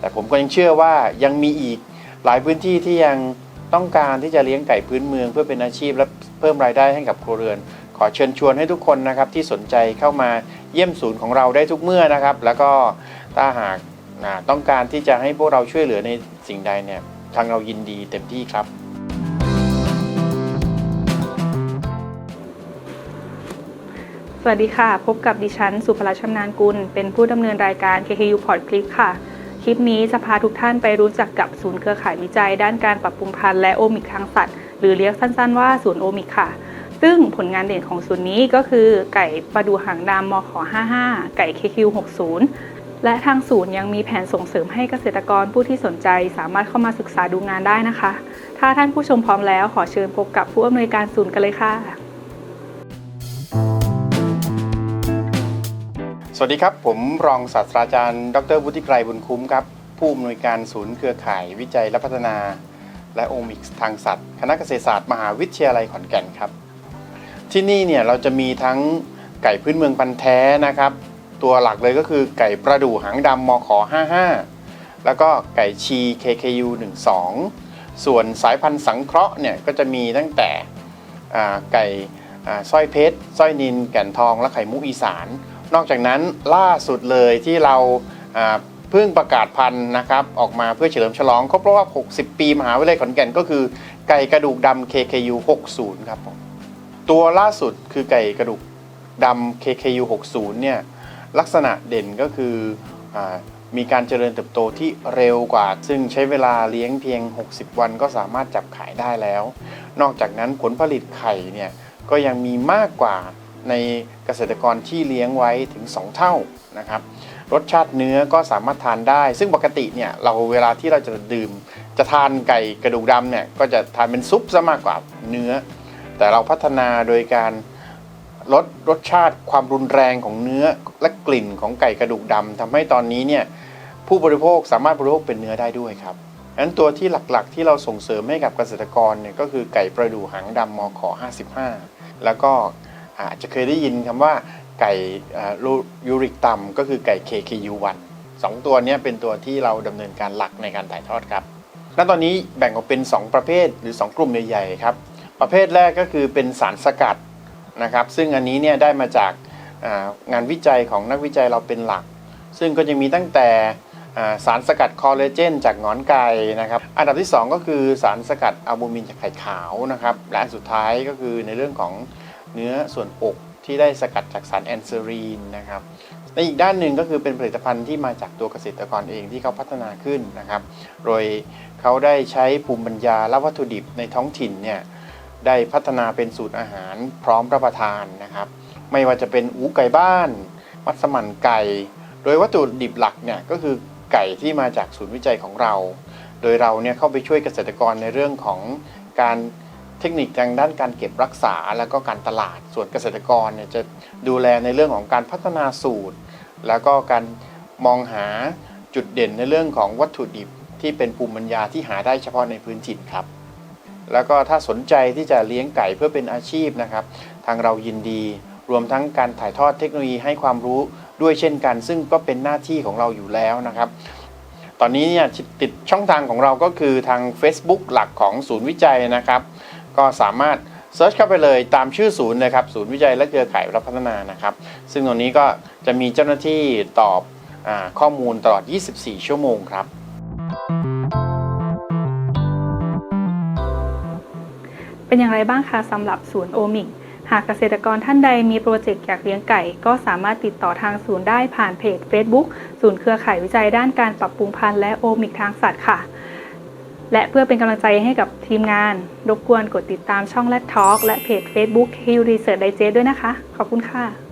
แต่ผมก็ยังเชื่อว่ายังมีอีกหลายพื้นที่ที่ยังต้องการที่จะเลี้ยงไก่พื้นเมือง เพื่อเป็นอาชีพและเพิ่มรายได้ให้กับครัวเรือน ขอเชิญชวนให้ทุกคนนะครับที่สนใจเข้ามาเยี่ยมศูนย์ของเราได้ทุกเมื่อนะครับ แล้วก็ถ้าหากาต้องการที่จะให้พวกเราช่วยเหลือในสิ่งใดเนี่ยทางเรายินดีเต็มที่ครับ สวัสดีค่ะ พบกับดิฉัน สุภลักษณ์ชำนาญกุล เป็นผู้ดำเนินรายการ KKU Port Clip ค่ะ ลิปนี้จะพาทุกท่านไปรู้จักกับศูนย์เครือข่ายวิจัย ด้านการปรับปรุงพันธุ์และโอมิกทางสัตว์ หรือเรียกสั้นๆว่าศูนย์โอมิกค่ะ ซึ่งผลงานเด่นของศูนย์นี้ก็คือ ไก่ประดูหางดำมข55 ไก่ KQ 60 และทางศูนย์ยังมีแผนส่งเสริมให้เกษตรกรผู้ที่สนใจสามารถเข้ามาศึกษาดูงานได้นะคะ ถ้าท่านผู้ชมพร้อมแล้วขอเชิญพบกับผู้อำนวยการศูนย์กันเลยค่ะ สวัสดีครับ ผมรองศาสตราจารย์ ดรวุฒิไกรบุญคุ้มครับ ผู้อำนวยการศูนย์เครือข่ายวิจัยและพัฒนา และโอมิกส์ทางสัตว์ คณะเกษตรศาสตร์มหาวิทยาลัยขอนแก่นครับ ที่นี่เนี่ยเราจะมีทั้งไก่พื้นเมืองพันธุ์แท้นะครับ ตัวหลักเลยก็คือไก่ประดู่หางดำมข55 แล้วก็ไก่ชี KKU 12 ส่วนสายพันธุ์สังเคราะห์เนี่ยก็จะมีตั้งแต่ไก่สร้อยเพชรสร้อยนินแก่นทองและไข่มุกอีสาน นอกจากนั้นล่าสุดเลยที่เราเพิ่งประกาศพันธุ์นะครับออกมาเพื่อเฉลิมฉลองครบรอบ 60 ปีมหาวิทยาลัยขอนแก่นก็คือไก่กระดูกดำ KKU 60 ครับตัวล่าสุดคือไก่กระดูกดำ KKU 60 เนี่ยลักษณะเด่นก็คืออมีการเจริญเติบโตที่เร็วกว่า ซึ่งใช้เวลาเลี้ยงเพียง 60 วันก็สามารถจับขายได้แล้ว นอกจากนั้นผลผลิตไข่เนี่ยก็ยังมีมากกว่า ในเกษตรกรที่เลี้ยงไว้ถึง 2 เท่านะครับ รสชาติเนื้อก็สามารถทานได้ ซึ่งปกติเนี่ยเราเวลาที่เราจะดื่ม จะทานไก่กระดูกดำเนี่ยก็จะทานเป็นซุปซะมากกว่าเนื้อ แต่เราพัฒนาโดยการลดรสชาติความรุนแรงของเนื้อและกลิ่นของไก่กระดูกดำทำให้ตอนนี้เนี่ยผู้บริโภคสามารถบริโภคเป็นเนื้อได้ด้วยครับฉะนั้นตัวที่หลักๆ ที่เราส่งเสริมให้กับเกษตรกรเนี่ยก็คือไก่ประดู่หางดำมข55 แล้วก็ อาจจะเคยได้ยินคำว่าไก่ยูริกต่ำก็คือไก่ KKU1 สองตัวนี้เป็นตัวที่เราดำเนินการหลักในการถ่ายทอดครับ ณ ตอนนี้แบ่งออกเป็น 2 ประเภทหรือ 2 กลุ่มใหญ่ๆครับ ประเภทแรกก็คือเป็นสารสกัดนะครับ ซึ่งอันนี้เนี่ยได้มาจากงานวิจัยของนักวิจัยเราเป็นหลัก ซึ่งก็จะมีตั้งแต่สารสกัดคอลลาเจนจากงอนไก่นะครับ อันดับที่ 2 ก็คือสารสกัดอัลบูมินจากไข่ขาวนะครับ และอันสุดท้ายก็คือในเรื่องของ เนื้อส่วนอกที่ได้สกัดจากสารแอนเซอรีนนะครับในอีกด้านหนึ่งก็คือเป็นผลิตภัณฑ์ที่มาจากตัวเกษตรกรเองที่เขาพัฒนาขึ้นนะครับ โดยเขาได้ใช้ภูมิปัญญาและวัตถุดิบในท้องถิ่นเนี่ยได้พัฒนาเป็นสูตรอาหารพร้อมรับประทานนะครับ ไม่ว่าจะเป็นอูไก่บ้าน มัสมั่นไก่ โดยวัตถุดิบหลักเนี่ยก็คือไก่ที่มาจากศูนย์วิจัยของเรา โดยเราเนี่ยเข้าไปช่วยเกษตรกรในเรื่องของการ เทคนิคทางด้านการเก็บรักษาแล้วก็การตลาด ส่วนเกษตรกรเนี่ยจะดูแลในเรื่องของการพัฒนาสูตร แล้วก็การมองหาจุดเด่นในเรื่องของวัตถุดิบที่เป็นภูมิปัญญาที่หาได้เฉพาะในพื้นถิ่นครับ แล้วก็ถ้าสนใจที่จะเลี้ยงไก่เพื่อเป็นอาชีพนะครับ ทางเรายินดี รวมทั้งการถ่ายทอดเทคโนโลยีให้ความรู้ด้วยเช่นกัน ซึ่งก็เป็นหน้าที่ของเราอยู่แล้วนะครับ ตอนนี้เนี่ยติดช่องทางของเราก็คือทาง Facebook หลักของศูนย์วิจัยนะครับ ก็สามารถเซิร์ชเข้าไปเลยตามชื่อศูนย์นะครับศูนย์วิจัยและเครือข่ายรับพัฒนานะครับ ซึ่งตรงนี้ก็จะมีเจ้าหน้าที่ตอบอข้อมูลตลอด 24 ชั่วโมงครับเป็นอย่างไรบ้างคะสำหรับศูนย์โอมิกหากเกษตรกรท่านใดมีโปรเจกต์อยากเลี้ยงไก่ ก็สามารถติดต่อทางศูนย์ได้ผ่านเพจ Facebook ศูนย์เครือข่ายวิจัยด้านการปรับปรุงพันธุ์และโอมิกทางสัตว์ค่ะ และเพื่อเป็นกำลังใจให้กับทีมงาน รบกวนกดติดตามช่อง Let Talk และเพจ Facebook Q Research Digest ด้วยนะคะ ขอบคุณค่ะ